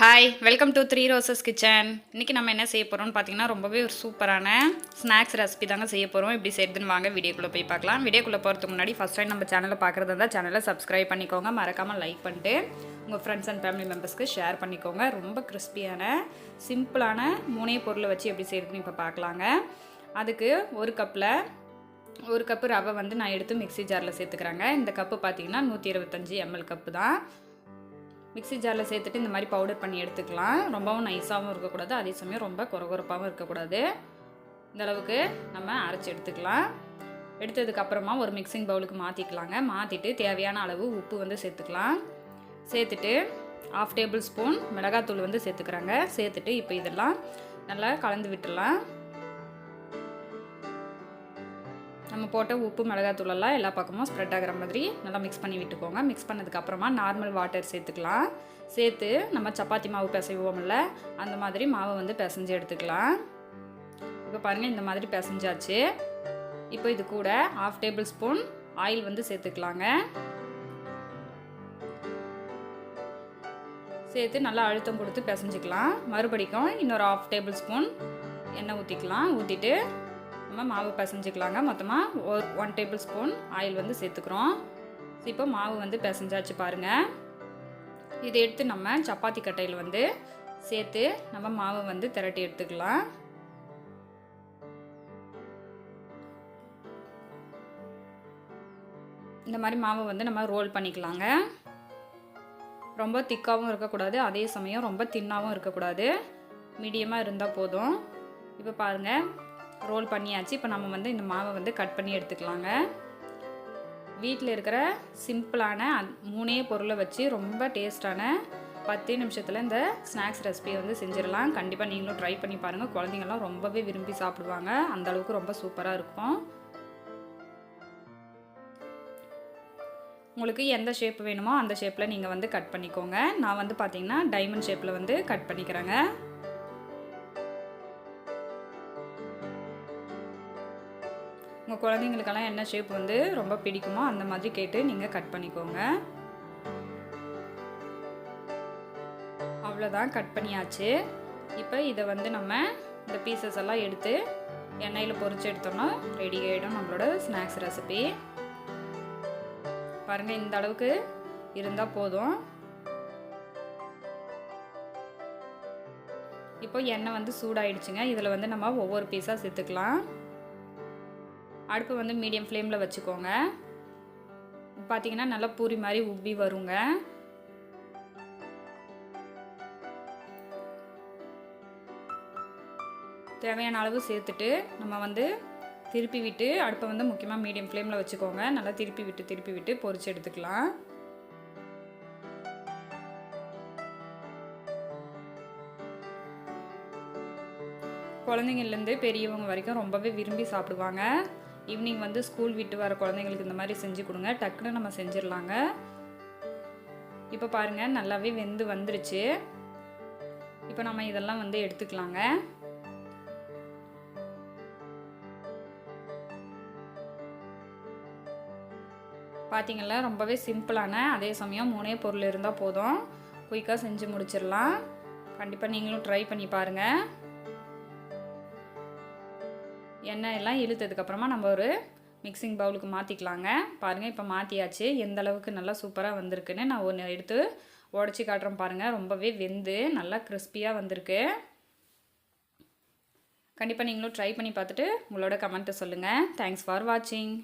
Hi welcome to Three Roses Kitchen இன்றைக்கி நம்ம என்ன செய்ய போகிறோம்னு பார்த்தீங்கன்னா ரொம்பவே ஒரு சூப்பரான ஸ்நாக்ஸ் ரெசிபி தாங்க செய்ய போகிறோம் எப்படி செய்யுதுன்னு வாங்க வீடியோக்குள்ளே போய் பார்க்கலாம் வீடியோக்குள்ளே போகிறதுக்கு முன்னாடி ஃபஸ்ட் டைம் நம்ம சேனலை பார்க்குறதா இருந்தால் சேனலை சப்ஸ்கிரைப் பண்ணிக்கோங்க. மறக்காமல் லைக் பண்ணிட்டு உங்கள் ஃப்ரெண்ட்ஸ் அண்ட் ஃபேமிலி மெம்பர்ஸ்க்கு ஷேர் பண்ணிக்கோங்க. ரொம்ப கிறிஸ்பியான சிம்பிளான மூணே பொருளை வச்சு எப்படி செய்யுதுன்னு இப்போ பார்க்கலாங்க அதுக்கு ஒரு கப்பில் ஒரு கப்பு ரவை வந்து நான் எடுத்து மிக்ஸி ஜாரில் சேர்த்துக்கிறேங்க. இந்த கப்பு பார்த்தீங்கன்னா நூற்றி இருபத்தஞ்சி எம்எல் கப்பு தான். மிக்ஸி ஜாரில் சேர்த்துட்டு இந்த மாதிரி பவுடர் பண்ணி எடுத்துக்கலாம். ரொம்பவும் நைஸாகவும் இருக்கக்கூடாது. அதே சமயம் ரொம்ப குறகுறப்பாகவும் இருக்கக்கூடாது. இந்தளவுக்கு நம்ம அரைச்சி எடுத்துக்கலாம். எடுத்ததுக்கப்புறமா ஒரு மிக்சிங் பவுலுக்கு மாற்றிக்கலாங்க மாற்றிட்டு தேவையான அளவு உப்பு வந்து சேர்த்துக்கலாம். சேர்த்துட்டு ஆஃப் டேபிள் ஸ்பூன் மிளகாத்தூள் வந்து சேர்த்துக்கிறாங்க. சேர்த்துட்டு இப்போ இதெல்லாம் நல்லா கலந்து விட்டுடலாம். நம்ம போட்ட உப்பு மிளகாத்தூளெல்லாம் எல்லா பக்கமும் ஸ்ப்ரெட் ஆகிற மாதிரி நல்லா மிக்ஸ் பண்ணி விட்டுக்கோங்க. மிக்ஸ் பண்ணதுக்கப்புறமா நார்மல் வாட்டர் சேர்த்துக்கலாம். சேர்த்து நம்ம சப்பாத்தி மாவு பிசைவோம்ல அந்த மாதிரி மாவை வந்து பிசைஞ்சு எடுத்துக்கலாம். இப்போ பாருங்கள் இந்த மாதிரி பிசைஞ்சாச்சு. இப்போ இது கூட ஆஃப் டேபிள் ஸ்பூன் ஆயில் வந்து சேர்த்துக்கலாங்க. சேர்த்து நல்லா அழுத்தம் கொடுத்து பிசைஞ்சிக்கலாம். மறுபடிக்கும் இன்னொரு ஆஃப் டேபிள் ஸ்பூன் எண்ணெய் ஊற்றிக்கலாம் ஊற்றிட்டு நம்ம மாவு பிசைஞ்சிக்கலாங்க. மொத்தமாக ஒரு ஒன் டேபிள் ஸ்பூன் ஆயில் வந்து சேர்த்துக்கிறோம். இப்போ மாவு வந்து பிசைஞ்சாச்சு பாருங்கள் இதை எடுத்து நம்ம சப்பாத்தி கட்டையில் வந்து சேர்த்து நம்ம மாவை வந்து திரட்டி எடுத்துக்கலாம். இந்த மாதிரி மாவை வந்து நம்ம ரோல் பண்ணிக்கலாங்க. ரொம்ப திக்காகவும் இருக்கக்கூடாது. அதே சமயம் ரொம்ப தின்னாகவும் இருக்கக்கூடாது. மீடியமாக இருந்தால் போதும். இப்போ பாருங்கள் ரோல் பண்ணியாச்சு. இப்போ நம்ம வந்து இந்த மாவை வந்து கட் பண்ணி எடுத்துக்கலாங்க. வீட்டில் இருக்கிற சிம்பிளான மூணே பொருளை வச்சு ரொம்ப டேஸ்டான பத்து நிமிஷத்தில் இந்த ஸ்நாக்ஸ் ரெசிபியை வந்து செஞ்சிடலாம். கண்டிப்பாக நீங்களும் ட்ரை பண்ணி பாருங்கள் குழந்தைங்கள்லாம் ரொம்பவே விரும்பி சாப்பிடுவாங்க. அந்தளவுக்கு ரொம்ப சூப்பராக இருக்கும். உங்களுக்கு எந்த ஷேப் வேணுமோ அந்த ஷேப்பில் நீங்கள் வந்து கட் பண்ணிக்கோங்க. நான் வந்து பார்த்தீங்கன்னா டைமண்ட் ஷேப்பில் வந்து கட் பண்ணிக்கிறேங்க. உங்கள் குழந்தைங்களுக்கெல்லாம் என்ன ஷேப் வந்து ரொம்ப பிடிக்குமோ அந்த மாதிரி கேட்டு நீங்கள் கட் பண்ணிக்கோங்க. அவ்வளோதான் கட் பண்ணியாச்சு. இப்போ இதை வந்து நம்ம இந்த பீசஸ் எல்லாம் எடுத்து எண்ணெயில் பொறிச்சு எடுத்தோம்னா ரெடி ஆகிடும் நம்மளோட ஸ்நாக்ஸ் ரெசிபி பாருங்கள் இந்த அளவுக்கு இருந்தால் போதும். இப்போ எண்ணெய் வந்து சூடாயிடுச்சுங்க. இதில் வந்து நம்ம ஒவ்வொரு பீஸாக சேர்த்துக்கலாம். அடுப்பு வந்து மீடியம் ஃப்ளேமில் வச்சுக்கோங்க. பார்த்தீங்கன்னா நல்லா பூரி மாதிரி உப்பி வருங்க. தேவையான அளவு சேர்த்துட்டு நம்ம வந்து திருப்பி விட்டு அடுப்பை வந்து முக்கியமாக மீடியம் ஃப்ளேமில் வச்சுக்கோங்க. நல்லா திருப்பி விட்டு திருப்பி விட்டு பொறிச்சு எடுத்துக்கலாம். குழந்தைங்கள்லேருந்து பெரியவங்க வரைக்கும் ரொம்பவே விரும்பி சாப்பிடுவாங்க. ஈவினிங் வந்து ஸ்கூல் விட்டு வர குழந்தைங்களுக்கு இந்த மாதிரி செஞ்சு கொடுங்க. டக்குன்னு நம்ம செஞ்சிடலாங்க. இப்போ பாருங்கள் நல்லாவே வெந்து வந்துருச்சு. இப்போ நம்ம இதெல்லாம் வந்து எடுத்துக்கலாங்க. பார்த்தீங்களா ரொம்பவே சிம்பிளான அதே சமயம் மூணே பொருள் இருந்தால் போதும். குயிக்காக செஞ்சு முடிச்சிடலாம். கண்டிப்பாக நீங்களும் ட்ரை பண்ணி பாருங்கள் எண்ணெய் எல்லாம் இழுத்ததுக்கப்புறமா நம்ம ஒரு மிக்சிங் பவுலுக்கு மாற்றிக்கலாங்க பாருங்கள் இப்போ மாற்றியாச்சு எந்த அளவுக்கு நல்லா சூப்பராக வந்திருக்குன்னு நான் ஒன்று எடுத்து உடச்சி காட்டுறேன் பாருங்கள் ரொம்பவே வெந்து நல்லா கிறிஸ்பியாக வந்திருக்கு. கண்டிப்பாக நீங்களும் ட்ரை பண்ணி பார்த்துட்டு உங்களோட கமெண்ட்டை சொல்லுங்கள் தேங்க்ஸ் ஃபார் வாட்சிங்